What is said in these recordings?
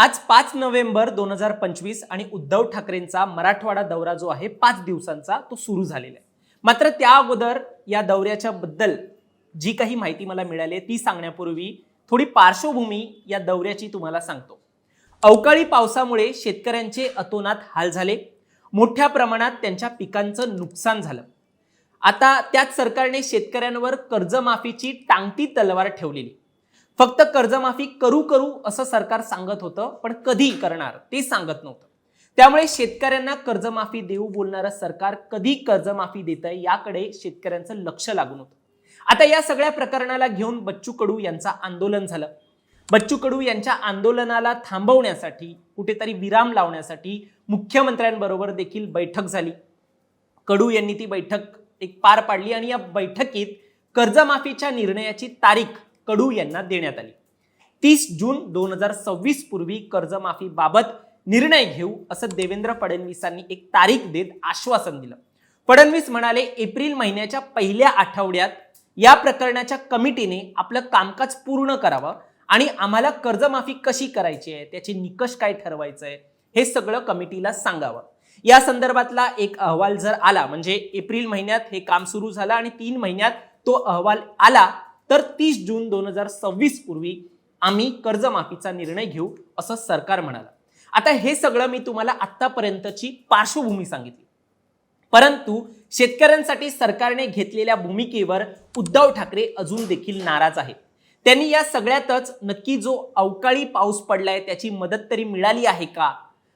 आज पाच नोव्हेंबर दोन हजार पंचवीस आणि उद्धव ठाकरेंचा मराठवाडा दौरा जो आहे पाच दिवसांचा तो सुरू झालेला आहे. मात्र त्या अगोदर या दौऱ्याच्या बद्दल जी काही माहिती मला मिळाली आहे ती सांगण्यापूर्वी थोडी पार्श्वभूमी या दौऱ्याची तुम्हाला सांगतो. अवकाळी पावसामुळे शेतकऱ्यांचे अतोनात हाल झाले. मोठ्या प्रमाणात त्यांच्या पिकांचं नुकसान झालं. आता त्याच सरकारने शेतकऱ्यांवर कर्जमाफीची टांगती तलवार ठेवलेली. फक्त कर्जमाफी करू करू असं सरकार सांगत होतं पण कधी करणार ते सांगत नव्हतं. त्यामुळे शेतकऱ्यांना कर्जमाफी देऊ बोलणारं सरकार कधी कर्जमाफी देत आहे याकडे शेतकऱ्यांचं लक्ष लागून होतं. आता या सगळ्या प्रकरणाला घेऊन बच्चू कडू यांचं आंदोलन झालं. बच्चू कडू यांच्या आंदोलनाला थांबवण्यासाठी कुठेतरी विराम लावण्यासाठी मुख्यमंत्र्यांबरोबर देखील बैठक झाली. कडू यांनी ती बैठक एक पार पाडली आणि या बैठकीत कर्जमाफीच्या निर्णयाची तारीख कडू यांना देण्यात आली. तीस जून दोन हजार सव्वीस पूर्वी कर्जमाफीबाबत निर्णय घेऊ असं देवेंद्र फडणवीसांनी एक तारीख देत आश्वासन दिलं. फडणवीस म्हणाले एप्रिल महिन्याच्या पहिल्या आठवड्यात या प्रकरणाच्या कमिटीने आपलं कामकाज पूर्ण करावं आणि आम्हाला कर्जमाफी कशी करायची आहे त्याचे निकष काय ठरवायचं आहे हे सगळं कमिटीला सांगावं. या संदर्भातला एक अहवाल जर आला म्हणजे एप्रिल महिन्यात हे काम सुरू झालं आणि तीन महिन्यात तो अहवाल आला तर तीस जून दोन हजार सव्वीस पूर्वी आम्ही कर्जमाफीचा निर्णय घेऊ असं सरकार म्हणाला. आता हे सगळं मी तुम्हाला आत्तापर्यंतची पार्श्वभूमी सांगितली. परंतु शेतकऱ्यांसाठी सरकारने घेतलेल्या भूमिकेवर उद्धव ठाकरे अजून देखील नाराज आहेत. त्यांनी या सगळ्यातच नक्की जो अवकाळी पाऊस पडलाय त्याची मदत तरी मिळाली आहे का?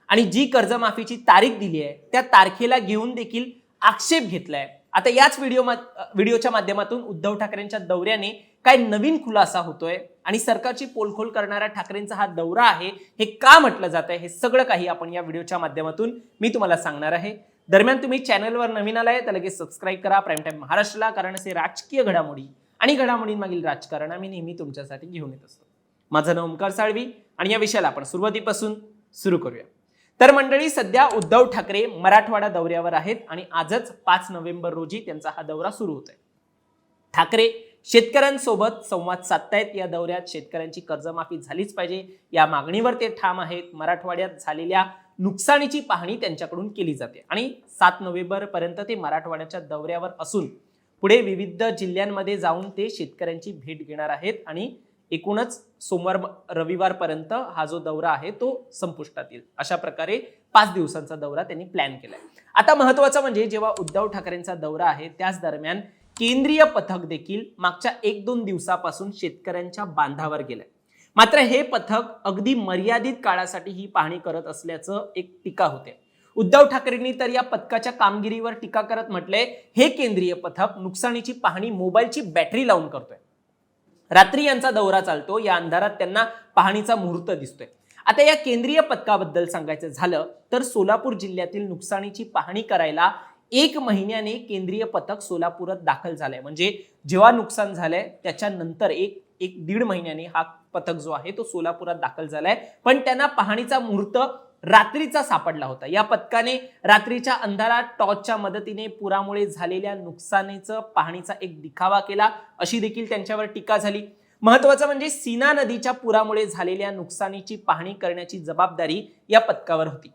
आणि जी कर्जमाफीची तारीख दिली आहे त्या तारखेला घेऊन देखील आक्षेप घेतलाय. आता याच व्हिडिओ व्हिडिओच्या माध्यमातून उद्धव ठाकरेंच्या दौऱ्याने काय नवीन खुलासा होतोय आणि सरकारची पोलखोल करणारा ठाकरेंचा हा दौरा आहे हे का म्हटलं जात आहे हे सगळं काही आपण या व्हिडिओच्या माध्यमातून मी तुम्हाला सांगणार आहे. दरम्यान तुम्ही चॅनलवर नवीन आलाय तर लगेच सबस्क्राईब करा. प्राईम टाईम महाराष्ट्रला कारण असे राजकीय घडामोडी आणि घडामोडींमागील राजकारण आम्ही नेहमी तुमच्यासाठी घेऊन येत असतो. माझं नाव ओमकार साळवी आणि या विषयाला आपण सुरुवातीपासून सुरू करूया. तर मंडळी सध्या उद्धव ठाकरे मराठवाडा दौऱ्यावर आहेत आणि आजच पाच नोव्हेंबर रोजी त्यांचा हा दौरा सुरू होत आहे ठाकरे शेतकऱ्यांसोबत संवाद साधतायत. या दौऱ्यात शेतकऱ्यांची कर्जमाफी झालीच पाहिजे. या मागणीवर ते ठाम आहेत. मराठवाड्यात झालेल्या नुकसानीची पाहणी त्यांच्याकडून केली जाते. आणि सात नोव्हेंबर पर्यंत ते मराठवाड्याच्या दौऱ्यावर असून पुढे विविध जिल्ह्यांमध्ये जाऊन ते शेतकऱ्यांची भेट घेणार आहेत आणि एकूणच सोमवार रविवारपर्यंत हा जो दौरा आहे तो संपुष्टात येईल. अशा प्रकारे पाच दिवसांचा दौरा त्यांनी प्लॅन केलाय. आता महत्वाचं म्हणजे जेव्हा उद्धव ठाकरेंचा दौरा आहे त्याच दरम्यान केंद्रीय पथक देखील मागच्या एक दोन दिवसापासून शेतकऱ्यांच्या बांधावर गेलंय. मात्र हे पथक अगदी मर्यादित काळासाठी ही पाहणी करत असल्याचं एक टीका होते. उद्धव ठाकरेंनी तर या पथकाच्या कामगिरीवर टीका करत म्हटलंय हे केंद्रीय पथक नुकसानीची पाहणी मोबाईलची बॅटरी लावून करतोय. रात्री यांचा दौरा चालतो. या अंधारात त्यांना पाहणीचा मुहूर्त दिसतोय. आता या केंद्रीय पथकाबद्दल सांगायचं झालं तर सोलापूर जिल्ह्यातील नुकसानीची पाहणी करायला एक महिन्याने केंद्रीय पथक सोलापुरात दाखल झालंय. म्हणजे जेव्हा नुकसान झालंय त्याच्यानंतर एक एक दीड महिन्याने हा पथक जो आहे तो सोलापुरात दाखल झालाय. पण त्यांना पाहणीचा मुहूर्त रात्रीचा सापडला होता. या पथकाने रात्रीच्या अंधारात टॉर्चच्या मदतीने पुरामुळे झालेल्या नुकसानीचं पाहणीचा एक दिखावा केला. अशी देखील त्यांच्यावर टीका झाली. महत्वाचं म्हणजे सीना नदीच्या पुरामुळे झालेल्या नुकसानीची पाहणी करण्याची जबाबदारी या पथकावर होती.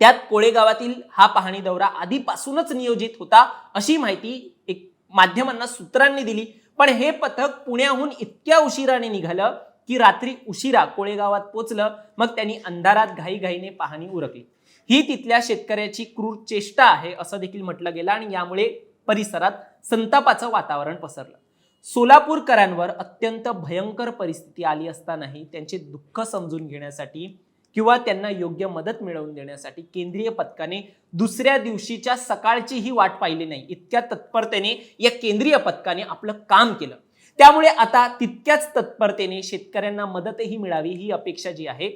त्यात कोळेगावातील हा पाहणी दौरा आधीपासूनच नियोजित होता अशी माहिती एक माध्यमांना सूत्रांनी दिली. पण हे पथक पुण्याहून इतक्या उशिराने निघालं की रात्री उशिरा कोळेगावात पोचलं मग त्यांनी अंधारात घाईघाईने पाहणी उरकली. ही तिथल्या शेतकऱ्याची क्रूर चेष्टा आहे असं देखील म्हटलं गेलं आणि यामुळे परिसरात संतापाचं वातावरण पसरलं. सोलापूरकरांवर अत्यंत भयंकर परिस्थिती आली असतानाही त्यांचे दुःख समजून घेण्यासाठी किंवा त्यांना योग्य मदत मिळवून देण्यासाठी केंद्रीय पथकाने दुसऱ्या दिवशीच्या सकाळची ही वाट पाहिली नाही. इतक्या तत्परतेने या केंद्रीय पथकाने आपलं काम केलं. त्यामुळे आता तितक्याच तत्परतेने शेतकऱ्यांना मदतही मिळावी ही अपेक्षा जी आहे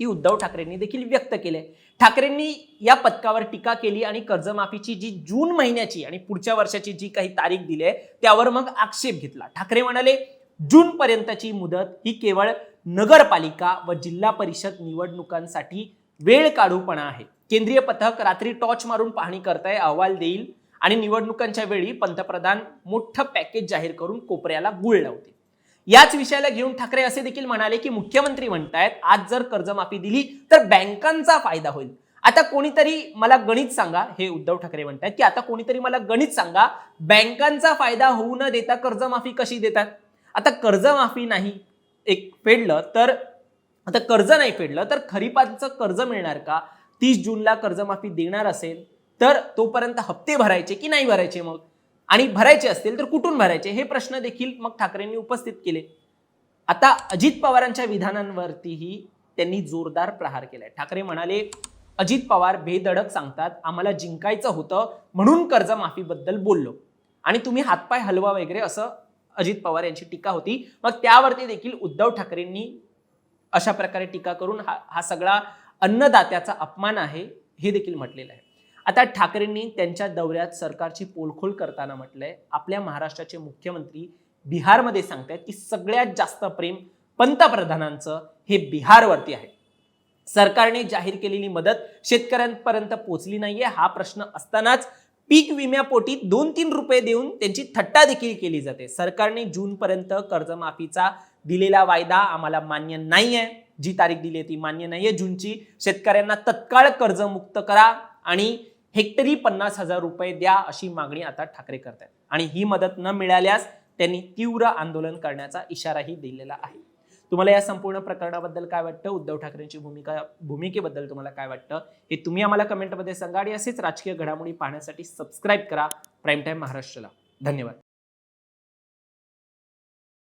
ती उद्धव ठाकरेंनी देखील व्यक्त केली ठाकरेंनी या पथकावर टीका केली आणि कर्जमाफीची जी जून महिन्याची आणि पुढच्या वर्षाची जी काही तारीख दिली आहे त्यावर मग आक्षेप घेतला. ठाकरे म्हणाले जून पर्यंतची मुदत ही केवळ नगरपालिका व जिल्हा परिषद निवडणुकांसाठी वेळ काढूपणा आहे. केंद्रीय पथक रात्री टॉर्च मारून पाहणी करताय अहवाल देईल आणि निवडणुकांच्या वेळी पंतप्रधान मोठं पॅकेज जाहीर करून कोपऱ्याला गुळ लावतील. याच विषयाला घेऊन ठाकरे असे देखील म्हणाले की मुख्यमंत्री म्हणतायत आज जर कर्जमाफी दिली तर बँकांचा फायदा होईल. आता कोणीतरी मला गणित सांगा हे उद्धव ठाकरे म्हणतात की आता कोणीतरी मला गणित सांगा बँकांचा फायदा होऊ न देता कर्जमाफी कशी देतात? आता कर्जमाफी नाही एक फेडलं तर आता कर्ज नाही फेडलं तर खरीपाचं कर्ज मिळणार का? तीस जूनला कर्जमाफी देणार असेल तर तोपर्यंत हप्ते भरायचे की नाही भरायचे मग? आणि भरायचे असतील तर कुठून भरायचे? हे प्रश्न देखील मग ठाकरेंनी उपस्थित केले. आता अजित पवारांच्या विधानांवरतीही त्यांनी जोरदार प्रहार केलाय. ठाकरे म्हणाले अजित पवार बेधडक सांगतात आम्हाला जिंकायचं होतं म्हणून कर्जमाफीबद्दल बोललो. आणि तुम्ही हातपाय हलवा वगैरे असं अजित पवार यांची टीका होती. मग त्यावरती देखील उद्धव ठाकरेंनी अशा प्रकारे टीका करून हा हा सगळा अन्नदात्याचा अपमान आहे हे देखील म्हटलेलं आहे. आता ठाकरेंनी त्यांच्या दौऱ्यात सरकारची पोलखोल करताना म्हटलंय. आपल्या महाराष्ट्राचे मुख्यमंत्री बिहारमध्ये सांगतायत की सगळ्यात जास्त प्रेम पंतप्रधानांचं हे बिहारवरती आहे. सरकारने जाहीर केलेली मदत शेतकऱ्यांपर्यंत पोहोचली नाहीये. हा प्रश्न असतानाच पीक विम्यापोटी दोन तीन रुपये देऊन त्यांची थट्टा देखील केली जाते. सरकारने जूनपर्यंत कर्जमाफीचा दिलेला वायदा आम्हाला मान्य नाही आहे जी तारीख दिली आहे ती मान्य नाही आहे जूनची शेतकऱ्यांना तत्काळ कर्जमुक्त करा आणि हेक्टरी पन्नास हजार रुपये द्या अशी मागणी आता ठाकरे करत आहेत आणि ही मदत न मिळाल्यास त्यांनी तीव्र आंदोलन करण्याचा इशाराही दिलेला आहे. तुम्हाला या संपूर्ण प्रकरणाबद्दल काय वाटतं? उद्धव ठाकरेंची भूमिका भूमिकेबद्दल तुम्हाला काय वाटतं? हे तुम्ही आम्हाला कमेंटमध्ये सांगा आणि असेच राजकीय घडामोडी पाहण्यासाठी सबस्क्राईब करा. प्राईम टाईम महाराष्ट्राला. धन्यवाद.